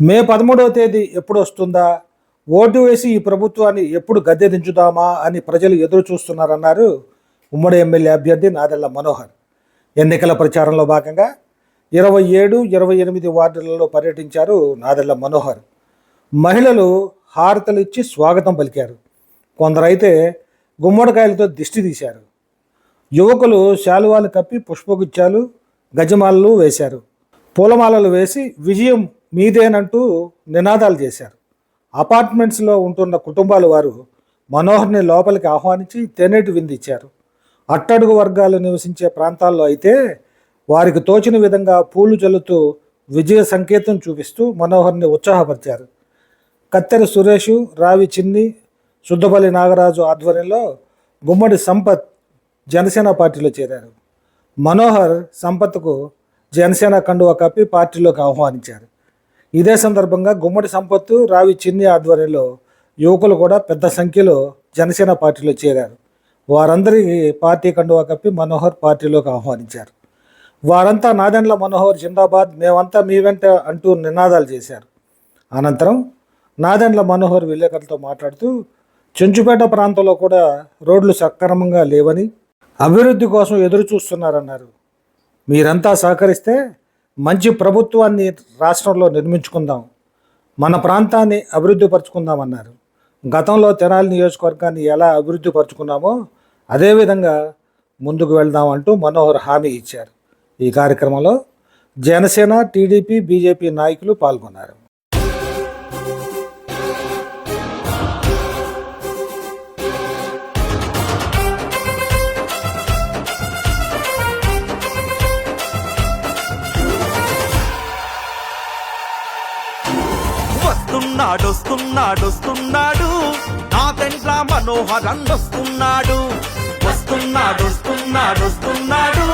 May పదమూడవ తేదీ ఎప్పుడు వస్తుందా? ఓటు వేసి ఈ ప్రభుత్వాన్ని ఎప్పుడు గద్దె దించుదామా అని ప్రజలు ఎదురు చూస్తున్నారన్నారు ఉమ్మడి ఎమ్మెల్యే అభ్యర్థి నాదెళ్ళ మనోహర్. ఎన్నికల ప్రచారంలో భాగంగా ఇరవై ఏడు ఇరవై ఎనిమిది వార్డులలో పర్యటించారు నాదెళ్ళ మనోహర్. మహిళలు హారతలు ఇచ్చి స్వాగతం పలికారు. కొందరైతే గుమ్మడికాయలతో దిష్టి తీశారు. యువకులు శాలువాలు కప్పి పుష్పగుచ్చాలు గజమాలలు వేశారు. పూలమాలలు వేసి విజయం మీదేనంటూ నినాదాలు చేశారు. అపార్ట్మెంట్స్లో ఉంటున్న కుటుంబాల వారు మనోహర్ని లోపలికి ఆహ్వానించి తేనెటి విందిచ్చారు అట్టడుగు వర్గాలు నివసించే ప్రాంతాల్లో అయితే వారికి తోచిన విధంగా పూలు చల్లుతూ విజయ సంకేతం చూపిస్తూ మనోహర్ని ఉత్సాహపరిచారు. కత్తెర సురేషు రావి చిన్ని శుద్ధపల్లి నాగరాజు ఆధ్వర్యంలో గుమ్మడి సంపత్ జనసేన పార్టీలో చేరారు. మనోహర్ సంపత్కు జనసేన కండువా కప్పి పార్టీలోకి ఆహ్వానించారు. ఇదే సందర్భంగా గుమ్మడి సంపత్తు రావి చిన్ని ఆధ్వర్యంలో యువకులు కూడా పెద్ద సంఖ్యలో జనసేన పార్టీలో చేరారు. వారందరికీ పార్టీ కండువా కప్పి మనోహర్ పార్టీలోకి ఆహ్వానించారు. వారంతా నాదెండ్ల మనోహర్ జిందాబాద్ మేమంతా మీ వెంట అంటూ నినాదాలు చేశారు. అనంతరం నాదెండ్ల మనోహర్ విలేకరులతో మాట్లాడుతూ చెంచుపేట ప్రాంతంలో కూడా రోడ్లు సక్రమంగా లేవని అభివృద్ధి కోసం ఎదురు చూస్తున్నారన్నారు మీరంతా సహకరిస్తే మంచి ప్రభుత్వాన్ని రాష్ట్రంలో నిర్మించుకుందాం మన ప్రాంతాన్ని అభివృద్ధి పరుచుకుందామన్నారు గతంలో తెనాలి నియోజకవర్గాన్ని ఎలా అభివృద్ధి పరుచుకున్నామో అదేవిధంగా ముందుకు వెళ్దాం అంటూ మనోహర్ హామీ ఇచ్చారు. ఈ కార్యక్రమంలో జనసేన టీడీపీ బీజేపీ నాయకులు పాల్గొన్నారు. వస్తున్నాడొస్తున్నాడొస్తున్నాడు. నా తెంట్ల మనోహరన్ వస్తున్నాడు వస్తున్నాడు వస్తున్నాడు వస్తున్నాడు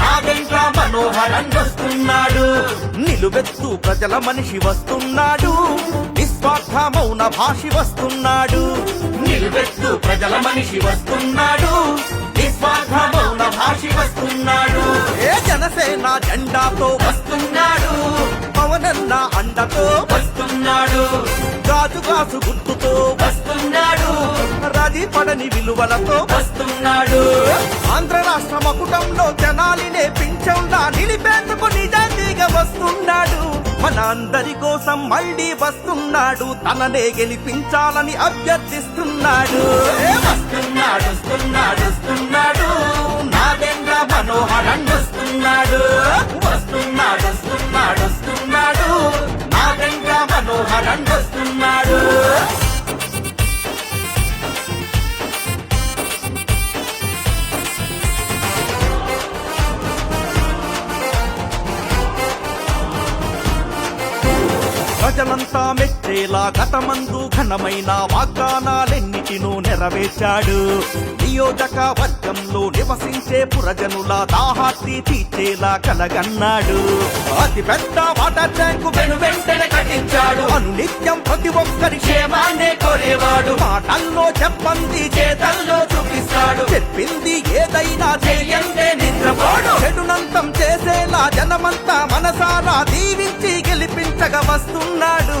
నా తెంట్ల మనోహరన్ వస్తున్నాడు నిలువెత్తు ప్రజల మనిషి వస్తున్నాడు. నిస్వార్థ మౌన భాషి వస్తున్నాడు. నిలువెత్తు ప్రజల మనిషి వస్తున్నాడు. భాషి వస్తున్నాడు. ఏ జనసేన జెండాతో వస్తున్నాడు. పవనన్న అండతో వస్తున్నాడు. గాజు గాసు గుర్తుతో వస్తున్నాడు. రది పడని విలువలతో వస్తున్నాడు. ఆంధ్ర రాష్ట్ర మకుటంలో జనాలినే పింఛంలా నిలిపేందుకు నిజాతీగా వస్తున్నాడు. మన అందరి కోసం మళ్ళీ వస్తున్నాడు. తననే గెలిపించాలని అభ్యర్థిస్తున్నాడు. వస్తున్నాడు వస్తున్నాడు వస్తున్నాడు. నాగేంద్ర మనోహరన్ వస్తున్నాడు. వస్తున్నాడు ప్రజలంతా మెచ్చేలా గతమందు ఘనమైన వాగ్దానాలెన్నిటినో నెరవేర్చాడు. నియోజకవర్గంలో నివసించే పురజనుల దాహార్తి తీర్చేలా కలగన్నాడు. అతి పెద్ద వాటర్ ట్యాంకు వెను వెంటనే కట్టించాడు. అనునిత్యం ప్రతి ఒక్కరి క్షేమాన్నే కోరేవాడు. మాటల్లో చెప్పంది చేతల్లో చూపిస్తాడు. చెప్పింది ఏదైనా చేయందే నిద్రపోడు. చెడునంతం చేసేలా జనమంతా మనసారా దీవించి గెలిపించగా వస్తున్నాడు.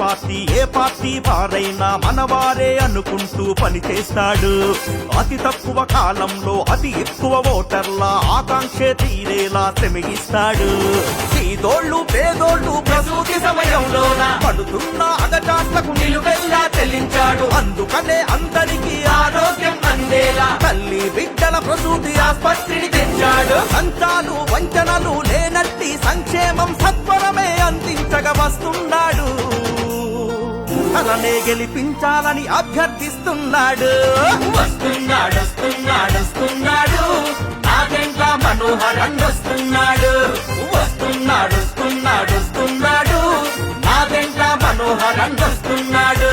పార్టీ ఏ పార్టీ వారైనా మనవారే అనుకుంటూ పనిచేస్తాడు అతి తక్కువ కాలంలో అతి ఎక్కువ ఓటర్ల ఆకాంక్ష తీరేలా శ్రమిస్తాడు. పేదోళ్ళు పేదోళ్ళు ప్రసూతి సమయంలోన పడుతున్న అగచాట్లకు నిలువెల్లా చెల్లించాడు. అందుకనే అందరికీ ఆరోగ్యం అందేలా తల్లి బిడ్డల ప్రసూతి ఆస్పత్రిని తెచ్చాడు సంతాలు వంచనలు లేనట్టి సంక్షేమం సత్వరమే అందించగ వస్తున్నాడు తననే గెలిపించాలని అభ్యర్థిస్తున్నాడు. వస్తున్నాడు వస్తున్నాడు వస్తున్నాడు. నాగెంట్ల మనోహరన్ వస్తున్నాడు వస్తున్నాడు వస్తున్నాడు. వస్తున్నాడు నాగెంట్ల మనోహరన్ వస్తున్నాడు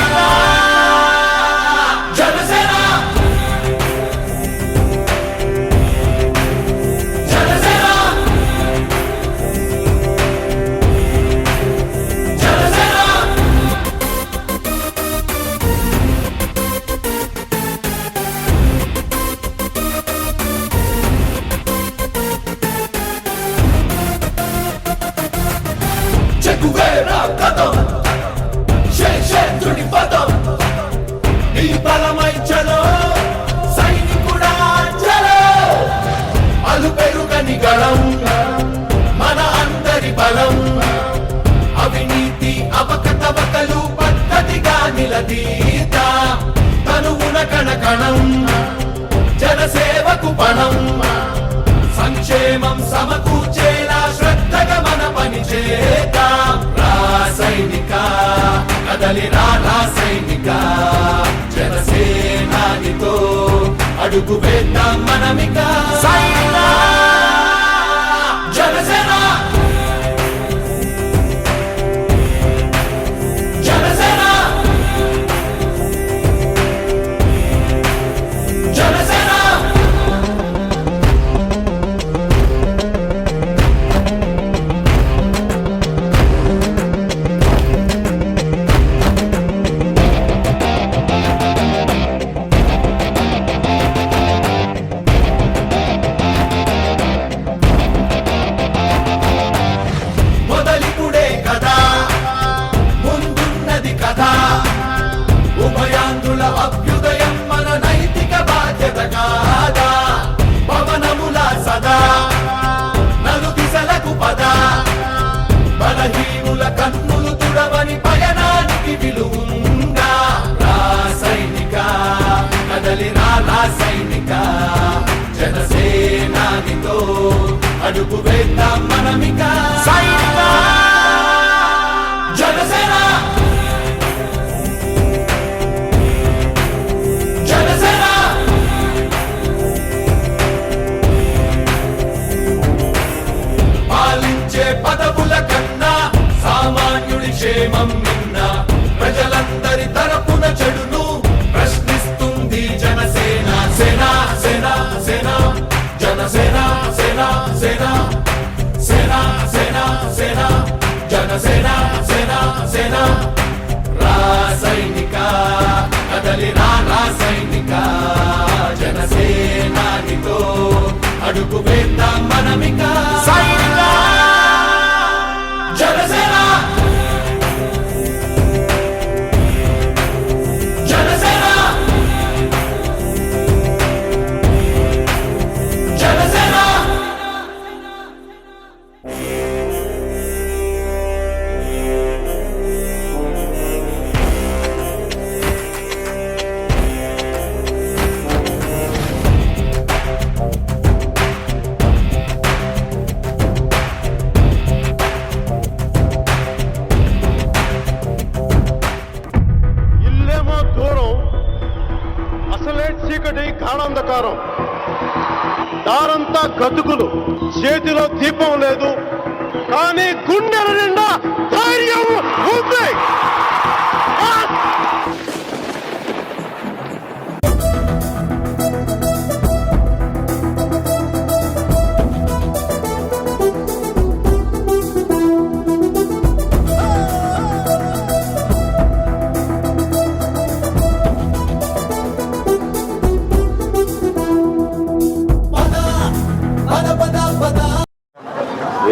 అడుగు వేద్దాం మనమిక. జనసేన అడుగు వేద్దాం మనమిక. జనసేన! జనసేన! పాలించే పదవుల కన్నా సామాన్యుడి క్షేమం నిన్న ప్రజలందరి సేన సేన సేన సేన జనసేన సేన సేన రాసైనిక కదలి రా రాసైనిక జనసేనానితో అడుగు వేద్దాం మనమిక జనసేన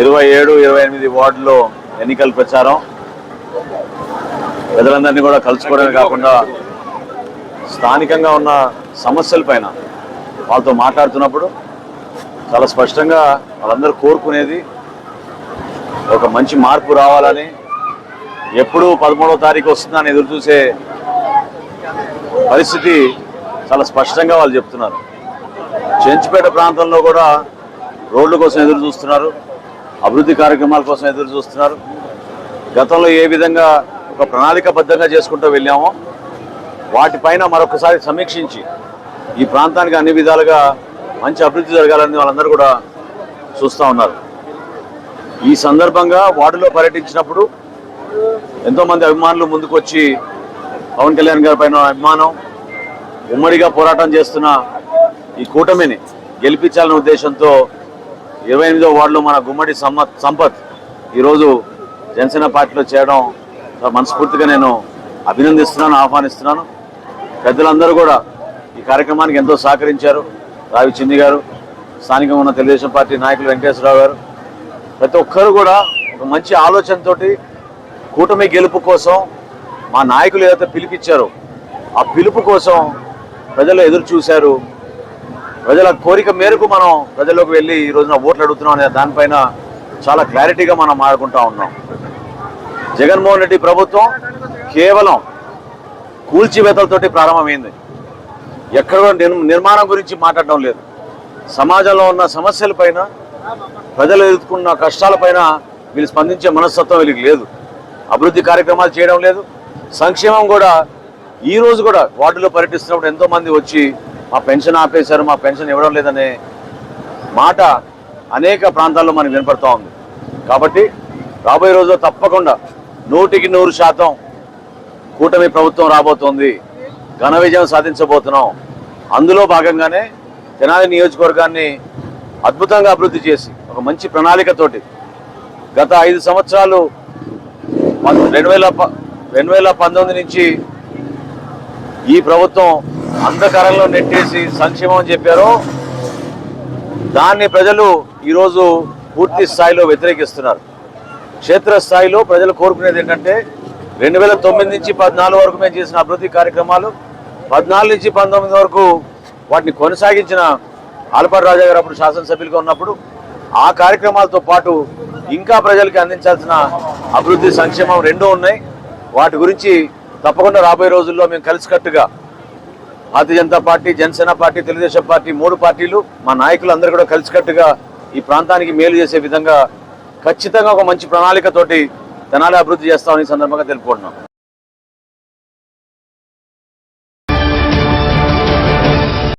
ఇరవై ఏడు ఇరవై ఎనిమిది వార్డులో ఎన్నికల ప్రచారం. ప్రజలందరినీ కూడా కలుసుకోవడమే కాకుండా స్థానికంగా ఉన్న సమస్యల పైన వాళ్ళతో మాట్లాడుతున్నప్పుడు చాలా స్పష్టంగా వాళ్ళందరూ కోరుకునేది ఒక మంచి మార్పు రావాలని ఎప్పుడు పదమూడవ తారీఖు వస్తుందని ఎదురు చూసే పరిస్థితి చాలా స్పష్టంగా వాళ్ళు చెప్తున్నారు. చెంచుపేట ప్రాంతంలో కూడా రోడ్ల కోసం ఎదురు చూస్తున్నారు. అభివృద్ధి కార్యక్రమాల కోసం ఎదురు చూస్తున్నారు. గతంలో ఏ విధంగా ఒక ప్రణాళికబద్ధంగా చేసుకుంటూ వెళ్ళామో వాటిపైన మరొకసారి సమీక్షించి ఈ ప్రాంతానికి అన్ని విధాలుగా మంచి అభివృద్ధి జరగాలని వాళ్ళందరూ కూడా చూస్తూ ఉన్నారు. ఈ సందర్భంగా వార్డులో పర్యటించినప్పుడు ఎంతోమంది అభిమానులు ముందుకు వచ్చి పవన్ కళ్యాణ్ గారి పైన అభిమానం ఉమ్మడిగా పోరాటం చేస్తున్న ఈ కూటమిని గెలిపించాలనే ఉద్దేశంతో ఇరవై ఎనిమిదో వార్డులో మన గుమ్మడి సమ్మత్ సంపత్ ఈరోజు జనసేన పార్టీలో చేయడం మనస్ఫూర్తిగా నేను అభినందిస్తున్నాను ఆహ్వానిస్తున్నాను. పెద్దలందరూ కూడా ఈ కార్యక్రమానికి ఎంతో సహకరించారు. రావి చింది గారు స్థానికంగా ఉన్న తెలుగుదేశం పార్టీ నాయకులు వెంకటేశ్వరరావు గారు ప్రతి ఒక్కరు కూడా ఒక మంచి ఆలోచనతో కూటమి గెలుపు కోసం మా నాయకులు ఏదైతే పిలిపిచ్చారో ఆ పిలుపు కోసం ప్రజలు ఎదురు చూశారు. ప్రజల కోరిక మేరకు మనం ప్రజల్లోకి వెళ్ళి ఈ రోజున ఓట్లు అడుగుతున్నాం అనే దానిపైన చాలా క్లారిటీగా మనం మాట్లాడుకుంటా ఉన్నాం. జగన్మోహన్ రెడ్డి ప్రభుత్వం కేవలం కూల్చివేతలతోటి ప్రారంభమైంది. ఎక్కడ నిర్మాణం గురించి మాట్లాడడం లేదు. సమాజంలో ఉన్న సమస్యలపైన ప్రజలు ఎదుర్కొన్న కష్టాలపైన వీళ్ళు స్పందించే మనస్తత్వం వీళ్ళకి లేదు. అభివృద్ధి కార్యక్రమాలు చేయడం లేదు. సంక్షేమం కూడా ఈ రోజు కూడా వార్డులో పర్యటిస్తున్నప్పుడు ఎంతోమంది వచ్చి మా పెన్షన్ ఆపేశారు మా పెన్షన్ ఇవ్వడం లేదనే మాట అనేక ప్రాంతాల్లో మనకు వినపడుతూ ఉంది. కాబట్టి రాబోయే రోజుల్లో తప్పకుండా నూటికి నూరు శాతం కూటమి ప్రభుత్వం రాబోతోంది. ఘన విజయం సాధించబోతున్నాం. అందులో భాగంగానే తెనాలి నియోజకవర్గాన్ని అద్భుతంగా అభివృద్ధి చేసి ఒక మంచి ప్రణాళికతోటి గత ఐదు సంవత్సరాలు రెండు వేల ప- రెండు వేల పంతొమ్మిది నుంచి ఈ ప్రభుత్వం అంధకారంలో నెట్టేసి సంక్షేమం అని చెప్పారో దాన్ని ప్రజలు ఈరోజు పూర్తి స్థాయిలో వ్యతిరేకిస్తున్నారు. క్షేత్రస్థాయిలో ప్రజలు కోరుకునేది ఏంటంటే రెండు వేల తొమ్మిది నుంచి పద్నాలుగు వరకు మేము చేసిన అభివృద్ధి కార్యక్రమాలు పద్నాలుగు నుంచి పంతొమ్మిది వరకు వాటిని కొనసాగించిన ఆలపాటి రాజా గారు అప్పుడు శాసనసభ్యులుగా ఉన్నప్పుడు ఆ కార్యక్రమాలతో పాటు ఇంకా ప్రజలకి అందించాల్సిన అభివృద్ధి సంక్షేమం రెండూ ఉన్నాయి. వాటి గురించి తప్పకుండా రాబోయే రోజుల్లో మేము కలిసికట్టుగా Bharatiya Janata party Janasena party Telugu Desam party మూడు పార్టీలు మా నాయకులు అందరూ కూడా కలిసికట్టుగా ఈ ప్రాంతానికి మేలు చేసే విధంగా ఖచ్చితంగా ఒక మంచి ప్రణాళికతోటి తెనాలి అభివృద్ధి చేస్తామని సందర్భంగా తెలుపుకుంటున్నాం.